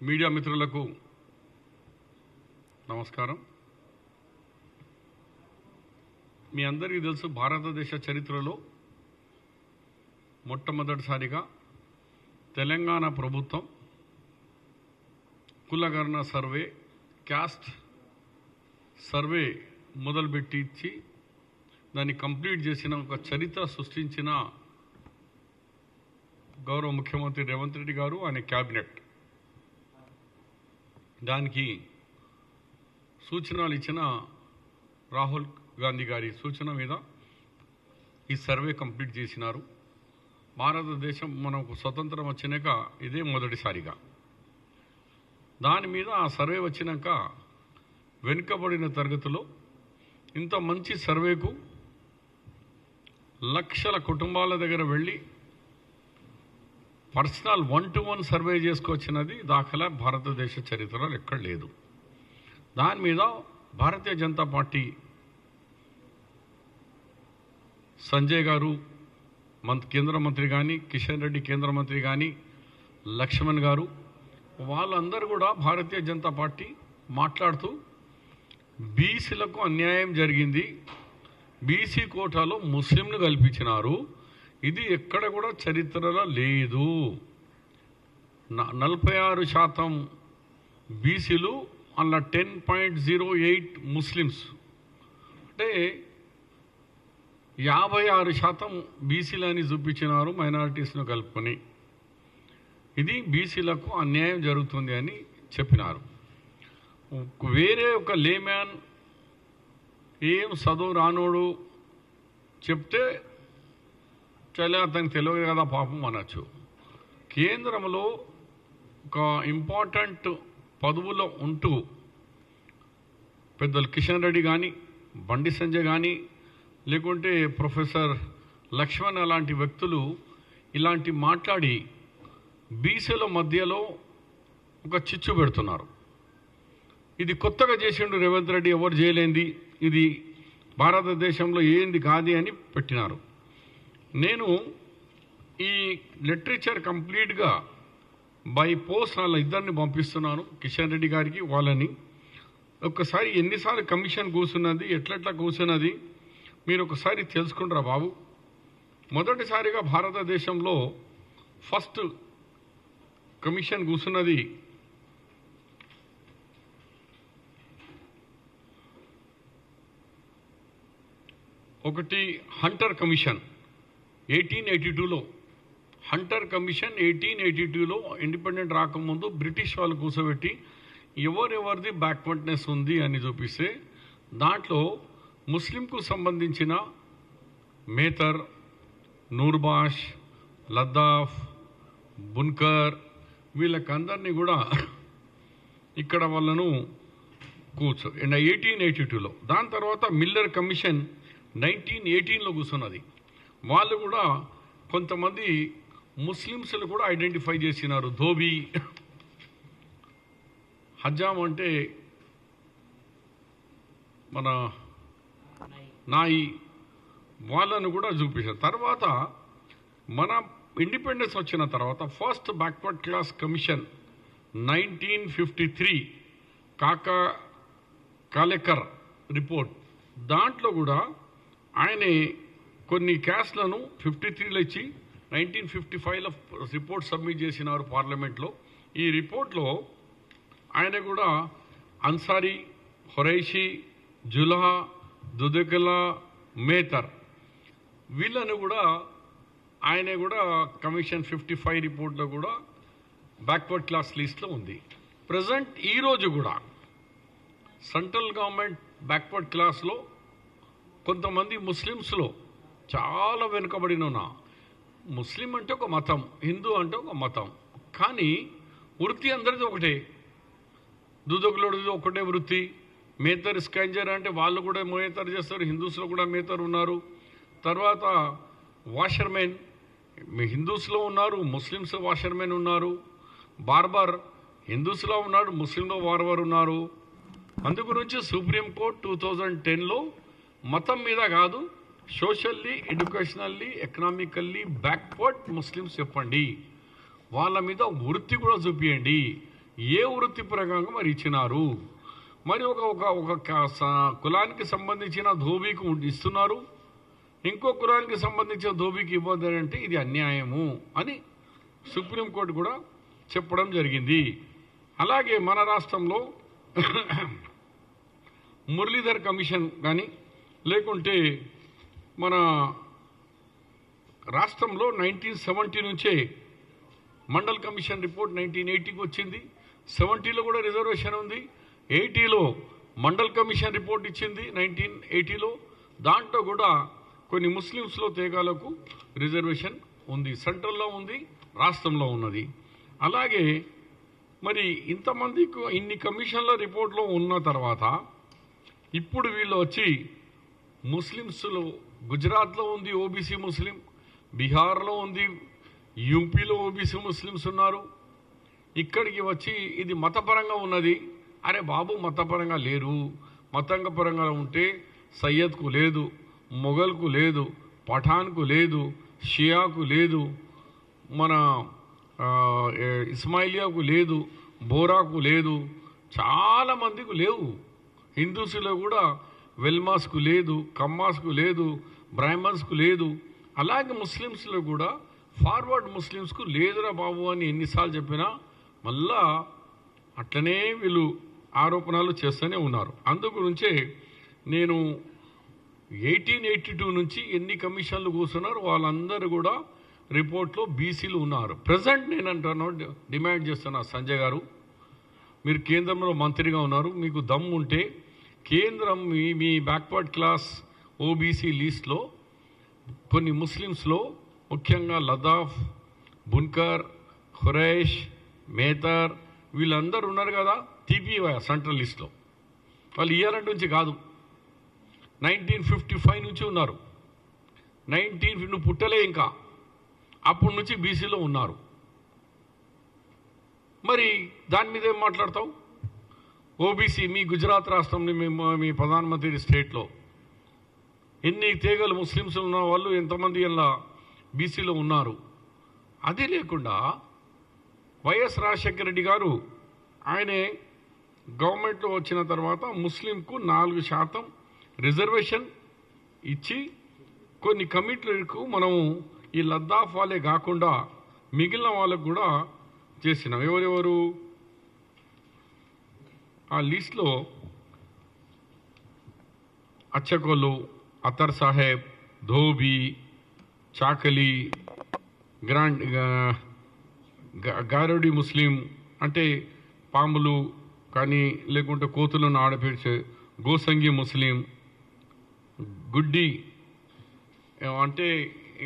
Media మిత్రులకు నమస్కారం. మీ అందరికీ తెలుసు భారతదేశ చరిత్రలో మొట్టమొదటిసారిగా తెలంగాణ ప్రభుత్వం కులగణన సర్వే క్యాస్ట్ సర్వే మొదలుపెట్టి ఇచ్చి దాన్ని కంప్లీట్ చేసిన ఒక చరిత్ర సృష్టించిన గౌరవ ముఖ్యమంత్రి రేవంత్ రెడ్డి గారు ఆయన క్యాబినెట్. దానికి సూచనలు ఇచ్చిన రాహుల్ గాంధీ గారి సూచన మీద ఈ సర్వే కంప్లీట్ చేసినారు. భారతదేశం మనకు స్వతంత్రం వచ్చినాక ఇదే మొదటిసారిగా. దాని మీద ఆ సర్వే వచ్చినాక వెనుకబడిన తరగతిలో ఇంత మంచి సర్వేకు లక్షల కుటుంబాల దగ్గర వెళ్ళి personal one to one survey చేసుకొచ్చినది దాఖలా భారతదేశ చరిత్రలో ఎక్కడ లేదు. దాని మీద భారతీయ జనతా పార్టీ సంజయ్ గారు మంత్ కేంద్ర మంత్రి కానీ కిషన్ రెడ్డి కేంద్ర మంత్రి కానీ లక్ష్మణ్ గారు వాళ్ళందరూ కూడా భారతీయ జనతా పార్టీ మాట్లాడుతూ బీసీలకు అన్యాయం జరిగింది. బీసీ కోటాలో ముస్లింను కల్పించినారు. ఇది ఎక్కడ కూడా చరిత్రలో లేదు. నలభై ఆరు శాతం బీసీలు అలా ten point zero eight Muslims. అంటే యాభై ఆరు శాతం బీసీలని చూపించినారు మైనారిటీస్ను కలుపుకొని. ఇది బీసీలకు అన్యాయం జరుగుతుంది అని చెప్పినారు. వేరే ఒక లేమ్యాన్ ఏం చదువు రానోడు చెప్తే చలే అతనికి తెలియదు కదా పాపం అనొచ్చు. కేంద్రంలో ఒక ఇంపార్టెంట్ పదవులో ఉంటూ పెద్దలు కిషన్ రెడ్డి కానీ బండి సంజయ్ కానీ లేకుంటే ప్రొఫెసర్ లక్ష్మణ్ అలాంటి వ్యక్తులు ఇలాంటి మాట్లాడి బీసీల మధ్యలో ఒక చిచ్చు పెడుతున్నారు. ఇది కొత్తగా చేసిండు రేవంత్ రెడ్డి ఎవరు చేయలేంది? ఇది భారతదేశంలో ఏంది కాది అని పెట్టినారు. నేను ఈ లిటరేచర్ కంప్లీట్గా బై పోస్ట్ వాళ్ళ ఇద్దరిని పంపిస్తున్నాను కిషన్ రెడ్డి గారికి వాళ్ళని. ఒక్కసారి ఎన్నిసార్లు కమిషన్ కూర్చున్నది ఎట్లెట్లా కూర్చున్నది మీరు ఒకసారి తెలుసుకుంటారా బాబు? మొదటిసారిగా భారతదేశంలో ఫస్ట్ కమిషన్ కూర్చున్నది ఒకటి హంటర్ కమిషన్. ఎయిటీన్ ఎయిటీ టూలో హంటర్ కమిషన్ ఎయిటీన్ ఎయిటీ టూలో ఇండిపెండెంట్ రాకముందు బ్రిటిష్ వాళ్ళు కూర్చోబెట్టి ఎవరెవరిది బ్యాక్వర్డ్నెస్ ఉంది అని చూపిస్తే దాంట్లో ముస్లింకు సంబంధించిన మేతర్ నూర్బాష్ లద్దాఫ్ బున్కర్ వీళ్ళకందరినీ కూడా ఇక్కడ వాళ్ళను కూర్చో ఎయిటీన్ ఎయిటీ టూలో. దాని తర్వాత మిల్లర్ కమిషన్ నైన్టీన్ ఎయిటీన్లో కూర్చున్నది. వాళ్ళు కూడా కొంతమంది ముస్లిమ్స్లు కూడా ఐడెంటిఫై చేసినారు. ధోబీ. హజాం అంటే మన నాయి వాళ్ళను కూడా చూపించారు తర్వాత మన ఇండిపెండెన్స్ వచ్చిన తర్వాత first backward class commission nineteen fifty three Kaka Kalelkar report. దాంట్లో కూడా ఆయన కొన్ని క్యాస్లను ఫిఫ్టీ త్రీలో ఇచ్చి నైన్టీన్ ఫిఫ్టీ ఫైవ్లో రిపోర్ట్ సబ్మిట్ చేసినారు పార్లమెంట్లో. ఈ రిపోర్ట్లో ఆయన కూడా అన్సారీ హొరైషి జులహా దుదకలా మేతర్ వీళ్ళను కూడా ఆయన కూడా కమిషన్ ఫిఫ్టీ ఫైవ్ రిపోర్ట్లో కూడా బ్యాక్వర్డ్ క్లాస్ లిస్ట్లో ఉంది. ప్రజెంట్ ఈరోజు కూడా సెంట్రల్ గవర్నమెంట్ బ్యాక్వర్డ్ క్లాస్లో కొంతమంది ముస్లిమ్స్లో చాలా వెనుకబడిన ఉన్నా ముస్లిం అంటే ఒక మతం హిందూ అంటే ఒక మతం. కానీ వృత్తి అందరిది ఒకటే. దుదకులుడిది ఒకటే వృత్తి. మేతర్ స్కాంజర్ అంటే వాళ్ళు కూడా మేతర్ చేస్తారు హిందూస్లో కూడా మేతర్ ఉన్నారు. తర్వాత వాషర్మెన్ హిందూస్లో ఉన్నారు ముస్లిమ్స్ వాషర్మెన్ ఉన్నారు. బార్బర్ హిందూస్లో ఉన్నాడు ముస్లింలో బార్బర్ ఉన్నారు. అందు గురించి సుప్రీంకోర్టు టూ థౌజండ్ టెన్లో మతం మీద కాదు socially educationally economically backward Muslims చెప్పండి. వాళ్ళ మీద వృత్తి కూడా చూపించండి ఏ వృత్తి ప్రకారంగా మరి ఇచ్చినారు? మరి ఒక ఒక ఒక స- కులానికి సంబంధించిన ధోబీకి ఇస్తున్నారు. ఇంకో కులానికి సంబంధించిన ధోబీకి ఇవ్వదంటే ఇది అన్యాయము అని సుప్రీంకోర్టు కూడా చెప్పడం జరిగింది. అలాగే మన రాష్ట్రంలో మురళీధర్ కమిషన్ కానీ లేకుంటే మన రాష్ట్రంలో నైన్టీన్ సెవెంటీ నుంచే మండల్ కమిషన్ రిపోర్ట్ నైన్టీన్ ఎయిటీకి వచ్చింది. సెవెంటీలో కూడా రిజర్వేషన్ ఉంది. ఎయిటీలో మండల్ కమిషన్ రిపోర్ట్ ఇచ్చింది నైన్టీన్ ఎయిటీలో. దాంట్లో కూడా కొన్ని ముస్లిమ్స్లో తేగాలకు రిజర్వేషన్ ఉంది. సెంట్రల్లో ఉంది రాష్ట్రంలో ఉన్నది. అలాగే మరి ఇంతమందికి ఇన్ని కమిషన్ల రిపోర్ట్లో ఉన్న తర్వాత ఇప్పుడు వీళ్ళు వచ్చి ముస్లిమ్స్లో గుజరాత్లో ఉంది ఓబీసీ ముస్లిం బీహార్లో ఉంది యూపీలో ఓబీసీ ముస్లిమ్స్ ఉన్నారు. ఇక్కడికి వచ్చి ఇది మతపరంగా ఉన్నది. అరే బాబు మతపరంగా లేరు. మతంగ పరంగా ఉంటే సయ్యద్కు లేదు మొఘల్కు లేదు పఠాన్కు లేదు షియాకు లేదు మన ఇస్మాయిలియాకు లేదు బోరాకు లేదు. చాలా మందికి లేవు. హిందూస్లో కూడా వెల్మాస్కు లేదు కమ్మాస్కు లేదు బ్రాహ్మణ్స్కు లేదు. అలాగే ముస్లిమ్స్లో కూడా ఫార్వర్డ్ ముస్లిమ్స్కు లేదురా బాబు అని ఎన్నిసార్లు చెప్పినా మళ్ళా అట్లనే వీళ్ళు ఆరోపణలు చేస్తూనే ఉన్నారు. అందుగురించే నేను ఎయిటీన్ ఎయిటీ టూ నుంచి ఎన్ని కమిషన్లు కూర్చున్నారు వాళ్ళందరూ కూడా రిపోర్ట్లో బీసీలు ఉన్నారు. ప్రజెంట్ నేను అంటాను డిమాండ్ చేస్తున్నా సంజయ్ గారు మీరు కేంద్రంలో మంత్రిగా ఉన్నారు మీకు దమ్ము ఉంటే కేంద్రం మీ మీ బ్యాక్వర్డ్ క్లాస్ ఓబీసీ లీస్ట్లో కొన్ని ముస్లిమ్స్లో ముఖ్యంగా లదాఫ్ బున్కర్ ఖురైష్ మేతర్ వీళ్ళందరూ ఉన్నారు కదా టీపీవై సెంట్రల్ లిస్ట్లో. వాళ్ళు ఇయర్ నుంచి కాదు. నైన్టీన్ ఫిఫ్టీ ఫైవ్ నుంచి ఉన్నారు. నైన్టీన్ నువ్వు పుట్టలే ఇంకా. అప్పటి నుంచి బీసీలో ఉన్నారు. మరి దాని మీద ఏం మాట్లాడతావు? ఓబీసీ మీ గుజరాత్ రాష్ట్రంలో మీ మీ ప్రధానమంత్రి స్టేట్లో ఎన్ని తీగలు ముస్లిమ్స్ ఉన్న వాళ్ళు ఎంతమంది ఇలా బీసీలో ఉన్నారు? అది లేకుండా వైఎస్ రాజశేఖర రెడ్డి గారు ఆయనే గవర్నమెంట్లో వచ్చిన తర్వాత ముస్లింకు నాలుగు శాతం రిజర్వేషన్ ఇచ్చి కొన్ని కమిటీలకు మనము ఈ లద్దాఫ్ వాళ్ళే కాకుండా మిగిలిన వాళ్ళకు కూడా చేసినాం. ఎవరెవరు? ఆ లిస్ట్లో అచ్చకోళ్ళు అతర్ సాహెబ్ ధోబి చాకలి గ్రాండ్ గారోడి ముస్లిం అంటే పాములు కానీ లేకుంటే కోతులను ఆడపేర్చే గోసంగి ముస్లిం గుడ్డి అంటే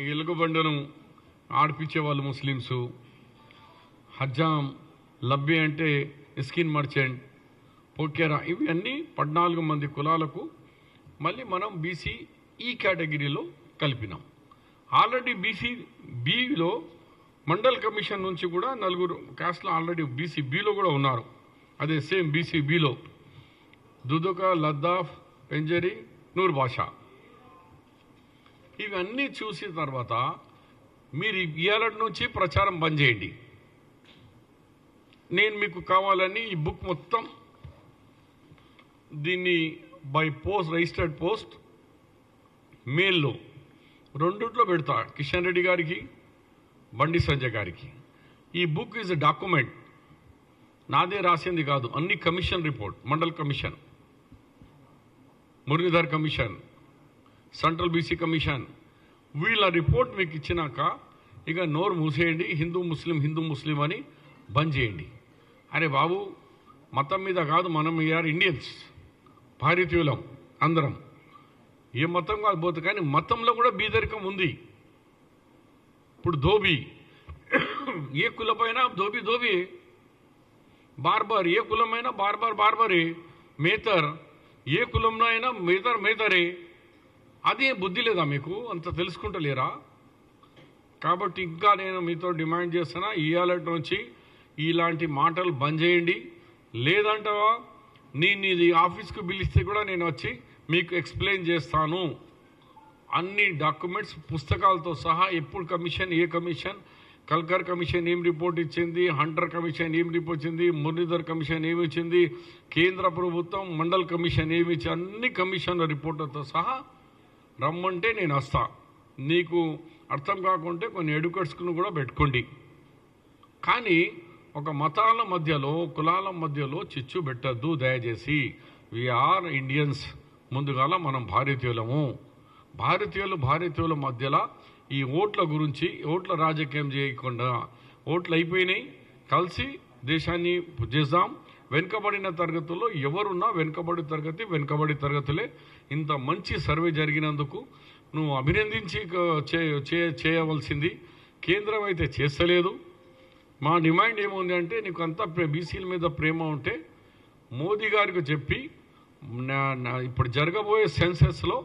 ఎలుగుబండను ఆడిపించే వాళ్ళు ముస్లిమ్స్ హజ్జాం లబ్బి అంటే స్కిన్ మర్చెంట్ పోకేరా ఇవి అన్నీ పద్నాలుగు మంది కులాలకు మళ్ళీ మనం బీసీ ఈ కేటగిరీలో కలిపినాం. ఆల్రెడీ బీసీ బిలో మండల్ కమిషన్ నుంచి కూడా నలుగురు క్యాస్ట్లో ఆల్రెడీ బీసీ బిలో కూడా ఉన్నారు. అదే సేమ్ బీసీ బిలో దుదుక లద్దాఫ్ పెంజరి నూరు భాష ఇవన్నీ చూసిన తర్వాత మీరు ఇవాళ నుంచి ప్రచారం బంద్ చేయండి. నేను మీకు కావాలని ఈ బుక్ మొత్తం దీన్ని బై పోస్ట్ రిజిస్టర్డ్ పోస్ట్ మెయిల్లో రెండిట్లో పెడతా. కిషన్ రెడ్డి గారికి బండి సంజయ్ గారికి. ఈ బుక్ ఈజ్ డాక్యుమెంట్. నాదే రాసింది కాదు అన్ని commission report Mandal commission. Muralidhar commission central BC commission. వీళ్ళ రిపోర్ట్ మీకు ఇచ్చినాక ఇక నోరు మూసేయండి హిందూ ముస్లిం హిందూ ముస్లిం అని బంద్ చేయండి. అరే బాబు మతం మీద కాదు మనం ఆర్ ఇండియన్స్ భారతీయులం అందరం. ఏ మతం కాదు పోతే కానీ మతంలో కూడా బీదరికం ఉంది. ఇప్పుడు ధోబీ ఏ కులపైనా ధోబీ ధోబీ. బార్బర్ ఏ కులమైనా బార్బర్ బార్బరే. మేతర్ ఏ కులంలో అయినా మేతర్ మేతరే. అదే బుద్ధి లేదా మీకు? అంత తెలుసుకుంటలేరా కాబట్టి ఇంకా నేను మీతో డిమాండ్ చేస్తున్నా ఇవాళ నుంచి ఇలాంటి మాటలు బంద్ చేయండి. లేదంటవా? నేను ఇది ఆఫీస్కి పిలిస్తే కూడా నేను వచ్చి మీకు ఎక్స్ప్లెయిన్ చేస్తాను. అన్ని డాక్యుమెంట్స్ పుస్తకాలతో సహా ఎప్పుడు కమిషన్ ఏ కమిషన్? కల్కర్ కమిషన్ ఏం రిపోర్ట్ ఇచ్చింది? హంటర్ కమిషన్ ఏం రిపోర్ట్ ఇచ్చింది? మురళీధర్ కమిషన్ ఏమి ఇచ్చింది? కేంద్ర ప్రభుత్వం మండల్ కమిషన్ ఏమి ఇచ్చి అన్ని కమిషన్ల రిపోర్టులతో సహా రమ్మంటే నేను వస్తా. నీకు అర్థం కాకుంటే కొన్ని ఎడ్యుకేట్స్ను కూడా పెట్టుకోండి. కానీ ఒక మతాల మధ్యలో కులాల మధ్యలో చిచ్చు పెట్టద్దు దయచేసి. ఆర్ ఇండియన్స్ ముందుగాల మనం భారతీయులము. భారతీయులు భారతీయుల మధ్యలో ఈ ఓట్ల గురించి ఓట్ల రాజకీయం చేయకుండా ఓట్లు అయిపోయినాయి. కలిసి దేశాన్ని చేద్దాం. వెనుకబడిన తరగతుల్లో ఎవరున్నా వెనుకబడి తరగతి వెనుకబడి తరగతులే. ఇంత మంచి సర్వే జరిగినందుకు నువ్వు అభినందించి చేయవలసింది. కేంద్రం అయితే చేస్తలేదు. మా డిమాండ్ ఏముంది అంటే నీకు అంతా బీసీల మీద ప్రేమ ఉంటే మోదీ గారికి చెప్పి నా- ఇప్పుడు జరగబోయే సెన్సెస్లో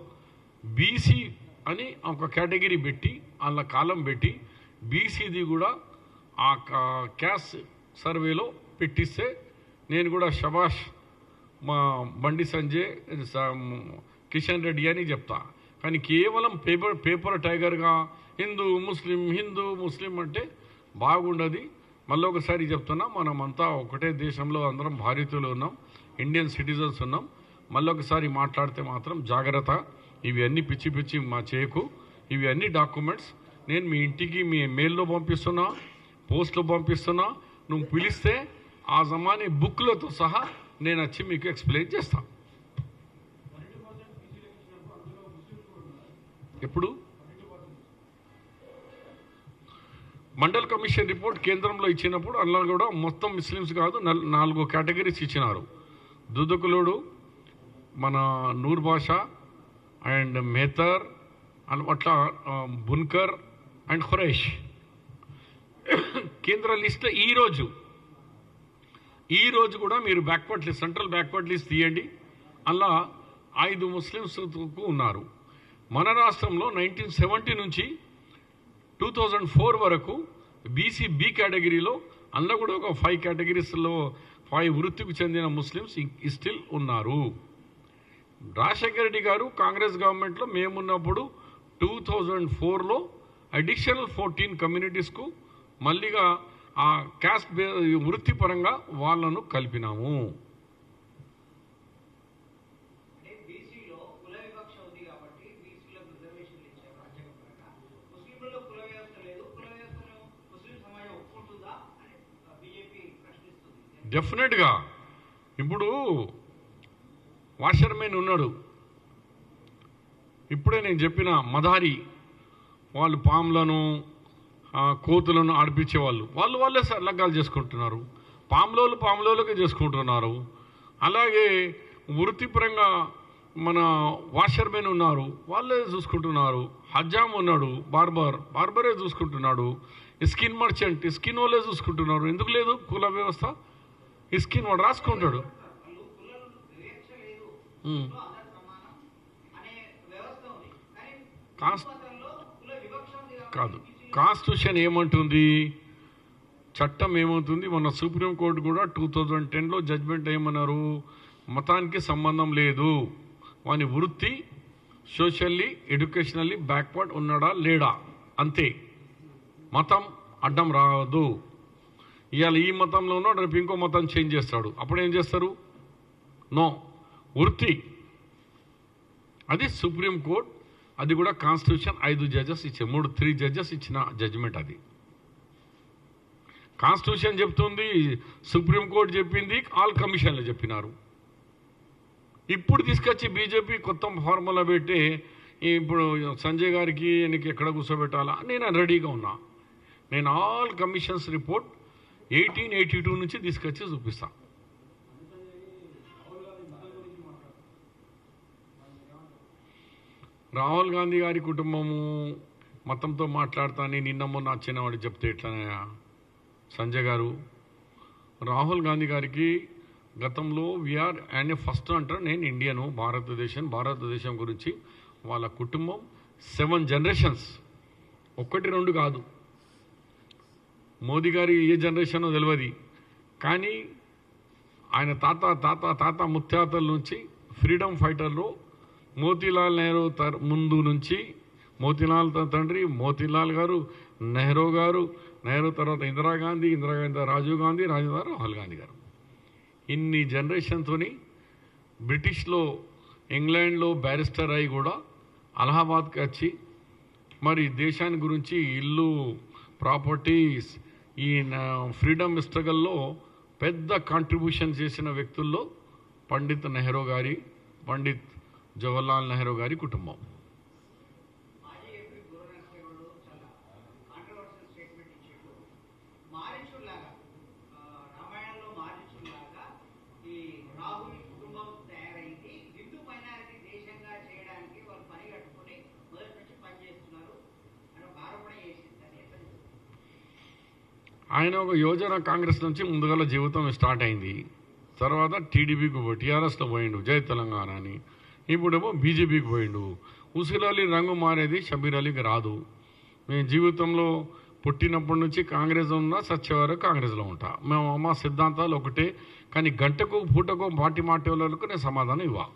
బీసీ అని ఒక కేటగిరీ పెట్టి వాళ్ళ కాలం పెట్టి బీసీది కూడా ఆ క్యాస్ సర్వేలో పెట్టిస్తే నేను కూడా శబాష్ మా బండి సంజయ్ కిషన్ రెడ్డి అని చెప్తా. కానీ కేవలం పేపర్ పేపర్ టైగర్గా హిందూ ముస్లిం హిందూ ముస్లిం అంటే బాగుండదు. మళ్ళీ ఒకసారి చెప్తున్నా మనమంతా ఒకటే దేశంలో అందరం భారతీయులు ఉన్నాం. ఇండియన్ సిటిజన్స్ ఉన్నాం. మళ్ళీ ఒకసారి మాట్లాడితే మాత్రం జాగ్రత్త. ఇవి అన్ని పిచ్చి పిచ్చి మా చేయకు. ఇవి అన్ని డాక్యుమెంట్స్ నేను మీ ఇంటికి మీ మెయిల్లో పంపిస్తున్నా పోస్ట్లో పంపిస్తున్నా. నువ్వు పిలిస్తే ఆ జమానే బుక్లతో సహా నేను వచ్చి మీకు ఎక్స్ప్లెయిన్ చేస్తాను ఎప్పుడు? మండల్ కమిషన్ రిపోర్ట్ కేంద్రంలో ఇచ్చినప్పుడు అందులో కూడా మొత్తం ముస్లిమ్స్ కాదు నల్- నాలుగు కేటగిరీస్ ఇచ్చినారు. దుదకులుడు మన నూర్ భాషా అండ్ మేతర్ అండ్ అట్లా బున్కర్ అండ్ ఖురేష్. కేంద్ర లిస్ట్ ఈరోజు ఈ రోజు కూడా మీరు backward list central backward list తీయండి. అలా ఐదు ముస్లిమ్స్ ఉన్నారు. మన రాష్ట్రంలో నైన్టీన్ సెవెంటీ నుంచి టూ థౌజండ్ ఫోర్ వరకు బీసీ బి కేటగిరీలో అందులో కూడా ఒక ఫైవ్ కేటగిరీస్లో ఫైవ్ వృత్తికి చెందిన ముస్లిమ్స్ స్టిల్ ఉన్నారు. రాజశేఖర రెడ్డి గారు కాంగ్రెస్ గవర్నమెంట్లో మేమున్నప్పుడు టూ థౌజండ్ ఫోర్లో అడిషనల్ ఫోర్టీన్ కమ్యూనిటీస్కు మళ్ళీగా ఆ క్యాస్ట్ వృత్తిపరంగా వాళ్ళను కలిపినాము అంటే బీసీలో కుల వివక్ష ఉంది కాబట్టి బీసీలకు రిజర్వేషన్లు ఇచ్చారు రాజ్యాంగపరంగా ముస్లింలలో కుల వ్యవస్థ లేదు కుల వ్యవస్థను ముస్లిం సమాజం ఒప్పుకుంటుందా అని బీజేపీ ప్రశ్నిస్తుంది డెఫినెట్గా ఇప్పుడు వాషర్మెన్ ఉన్నాడు. ఇప్పుడే నేను చెప్పిన మదారి వాళ్ళు పాములను కోతులను ఆడిపించేవాళ్ళు. వాళ్ళు వాళ్ళే స- చేసుకుంటున్నారు. పాములోళ్ళు పాములోళ్ళకే చేసుకుంటున్నారు. అలాగే వృత్తిపరంగా మన వాషర్మెన్ ఉన్నారు. వాళ్ళే చూసుకుంటున్నారు. హజ్జాం ఉన్నాడు బార్బర్. బార్బరే చూసుకుంటున్నాడు. స్కిన్ మర్చెంట్ స్కిన్ వాళ్ళే చూసుకుంటున్నారు. ఎందుకు లేదు? కుల వ్యవస్థ ఈ స్కిన్ వాడు రాసుకుంటాడు వాళ్ళు కుల వివక్ష లేదు ఉమ్. కులంలో అందరు సమానం అనే వ్యవస్థ ఉంది కానీ కాస్- మతంలో కుల వివక్ష ఉంది కాబట్టి కాదు. కాన్స్టిట్యూషన్ ఏమంటుంది? చట్టం ఏమవుతుంది మన సుప్రీంకోర్టు కూడా టూ థౌజండ్ టెన్లో జడ్జ్మెంట్ ఏమన్నారు? మతానికి సంబంధం లేదు. వాని వృత్తి సోషల్లీ ఎడ్యుకేషనల్లీ బ్యాక్వర్డ్ ఉన్నాడా లేడా? అంతే. మతం అడ్డం రాదు ఇవాళ ఈ మతంలో ఉన్నాడు రేపు ఇంకో మతం చేంజ్ చేస్తాడు. అప్పుడు ఏం చేస్తారు? నో. వృత్తి. అది సుప్రీంకోర్టు అది కూడా కాన్స్టిట్యూషన్ ఐదు జడ్జెస్ ఇచ్చే మూడు త్రీ జడ్జెస్ ఇచ్చిన జడ్జిమెంట్ అది. కాన్స్టిట్యూషన్ చెప్తుంది సుప్రీంకోర్టు చెప్పింది ఆల్ కమిషన్లు చెప్పినారు. ఇప్పుడు తీసుకొచ్చి బీజేపీ కొత్త ఫార్ములా పెట్టి ఇప్పుడు సంజయ్ గారికి నీకు ఎక్కడ కూర్చోబెట్టాలా? నేను రెడీగా ఉన్నా. నేను all commissions report eighteen eighty two నుంచి తీసుకొచ్చి చూపిస్తా. రాహుల్ గాంధీ గారి కుటుంబము మతంతో మాట్లాడతానని నిన్న మొన్న వచ్చినవాడు చెప్తే ఎట్లనయా సంజయ్ గారు. రాహుల్ గాంధీ గారికి గతంలో విఆర్ అండ్ ఫస్ట్ అంటారు నేను ఇండియను భారతదేశం భారతదేశం గురించి వాళ్ళ కుటుంబం సెవెన్ జనరేషన్స్ ఒక్కటి రెండు కాదు. మోదీ గారి ఏ జనరేషనో తెలియదు కానీ ఆయన తాత తాత తాత ముత్తాతల నుంచి ఫ్రీడమ్ ఫైటర్లో మోతీలాల్ నెహ్రూ ముందు నుంచి మోతీలాల్ తండ్రి మోతీలాల్ గారు నెహ్రూ గారు నెహ్రూ తర్వాత ఇందిరాగాంధీ ఇందిరాగాంధీ తర్వాత రాజీవ్ గాంధీ రాజీవ్ గారు రాహుల్ గాంధీ గారు. ఇన్ని జనరేషన్తో బ్రిటిష్లో ఇంగ్లాండ్లో బ్యారిస్టర్ అయి కూడా అలహాబాద్కి వచ్చి మరి దేశాన్ని గురించి ఇల్లు ప్రాపర్టీస్ ఈ ఫ్రీడమ్ స్ట్రగల్లో పెద్ద కాంట్రిబ్యూషన్ చేసిన వ్యక్తుల్లో పండిత్ నెహ్రూ గారి పండిత్ జవహర్లాల్ నెహ్రూ గారి కుటుంబం. ఆయన ఒక యోజన కాంగ్రెస్ నుంచి ముందుగల జీవితం స్టార్ట్ అయింది. తర్వాత టీడీపీకి పోయి టీఆర్ఎస్లో పోయిండు జై తెలంగాణ అని. ఇప్పుడేమో బీజేపీకి పోయిండు. ఉసిరాలి రంగు మారేది షబీర్ అలీకి రాదు. మేము జీవితంలో పుట్టినప్పటి నుంచి కాంగ్రెస్ ఉన్నా సచ్చే వరకు కాంగ్రెస్లో ఉంటా. మేము మా సిద్ధాంతాలు ఒకటే కానీ గంటకు పూటకు మాటి మాటి వాళ్ళకు నేను సమాధానం ఇవ్వ.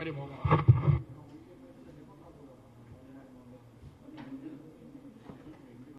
అరే బాబా.